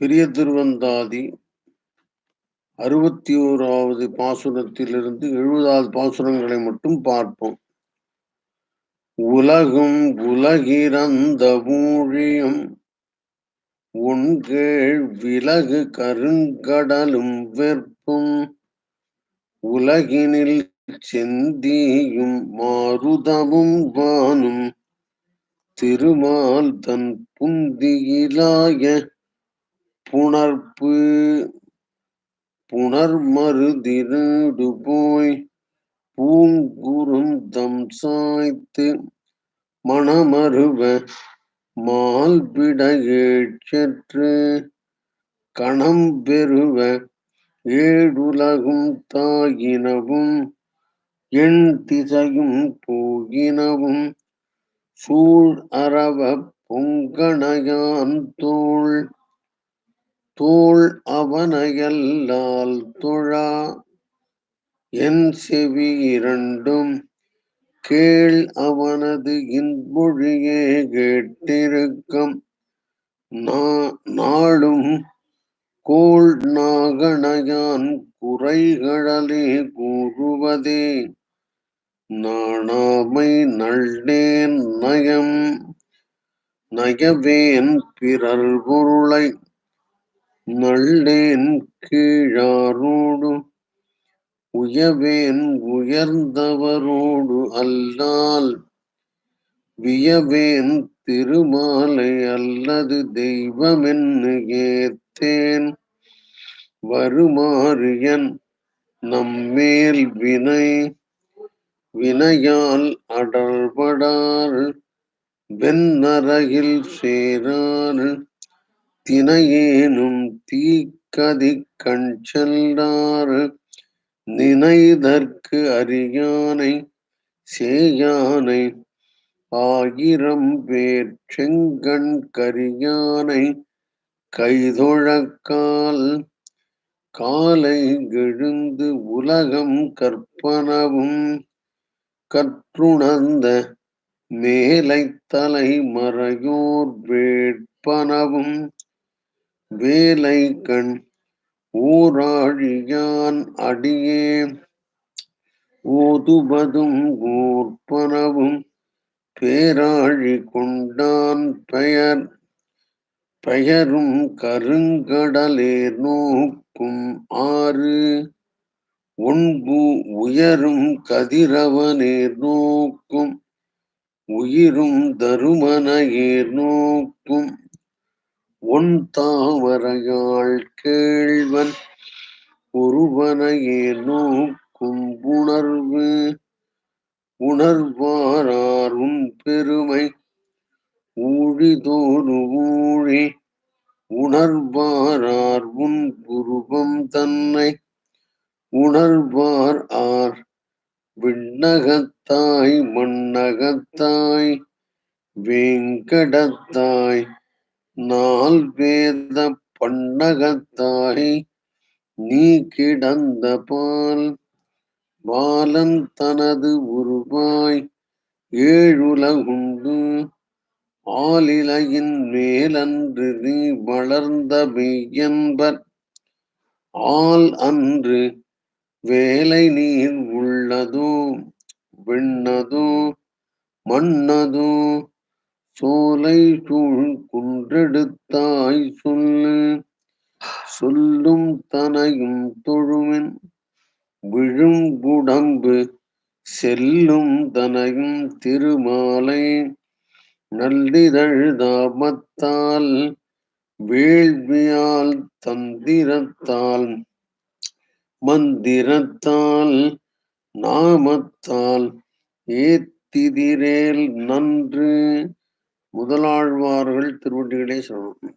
பெரிய திருவந்தாதி அறுபத்தி ஓராவது பாசுரத்திலிருந்து எழுபதாவது பாசுரங்களை மட்டும் பார்ப்போம். உலகும் உலகிறந்த ஊழியம் உண்கேள் விலகு கருங்கடலும் வெற்பும் உலகினில் செந்தியும் மாருதமும் வானும் திருமால் தன் புந்தியிலாய புணர்ப்பு புணர்மருதிருடு போய் பூங்குறும் தம் சாய்த்து மணமருவ மால்பிடையேற்று கணம் பெறுவ ஏழுலகும் தாயினவும் எண் திசையும் போகினவும் சூழ் அரவ பொங்கணையான் தோள் தூள் அவனையல்லால் துழா. என் செவி இரண்டும் கேள் அவனது இன்பொழியே கேட்டிருக்கம். நாளும் கோள் நாகணையான் குறைகளே கூறுவதே. நாணாமை நள்ளேன் நயம் நயவேன் பிறர் பொருளை நள்ளேன் கீழாரோடு உயவேன் உயர்ந்தவரோடு அல்லால் வியவேன் திருமாலை அல்லது தெய்வமென்னு ஏத்தேன். வருமாறியன் நம்மேல் வினை வினையால் அடல்படார் வெண்ணறையில் சேரார் தினையேனும் தீக்கதி கண் நினைதற்கு அறியானை சேயானை ஆயிரம் பேர் செங்கண் கரியானை கைதொழக்கால் காலை எழுந்து உலகம் கற்பனவும் கற்றுணர்ந்த மேலை தலை மறையோர் வேட்பனவும் வேலை கண் ஊராழியான் அடியே. ஓதுபதும் ஊர்ப்பனவும் பேராழி கொண்டான் பெயர். பெயரும் கருங்கடலே நோக்கும் ஆறு. ஒன்பு உயரும் கதிரவனேர் நோக்கும். உயிரும் தருமனையேர் நோக்கும். ஒன் தாவரையாள் கேழ்வன் ஒருவனையே நோக்கும் உணர்வு. உணர்வாரும் பெருமை. ஊழிதோறு ஊழி உணர்வாரார் உன் குருபம் தன்னை. உணர்வார் ஆர் விண்ணகத்தாய் மண்ணகத்தாய். வேங்கடத்தாய் நாள் வேத பண்ணகத்தாய் நீ கிடந்த பால் பாலன் தனது உருவாய் ஏழுலகுண்டு. ஆலிலையின் மேலன்று நீ வளர்ந்த மெய்யன்பர் ஆள் அன்று வேலை நீர் உள்ளதோ விண்ணதோ மன்னதோ சோலை சூழ் குன்றெடுத்தாய் சொல்லு. சொல்லும் தனையும் தொழுமின் விழும் உடம்பு செல்லும் தனையும் திருமாலை. நல்லிதழ்தாமத்தால் வேள்வியால் தந்திரத்தால் மந்திரத்தால் நாமத்தால் ஏத்திதிரேல் நன்று. முதலாழ்வார்கள் திருவடிகளே சொல்லணும்.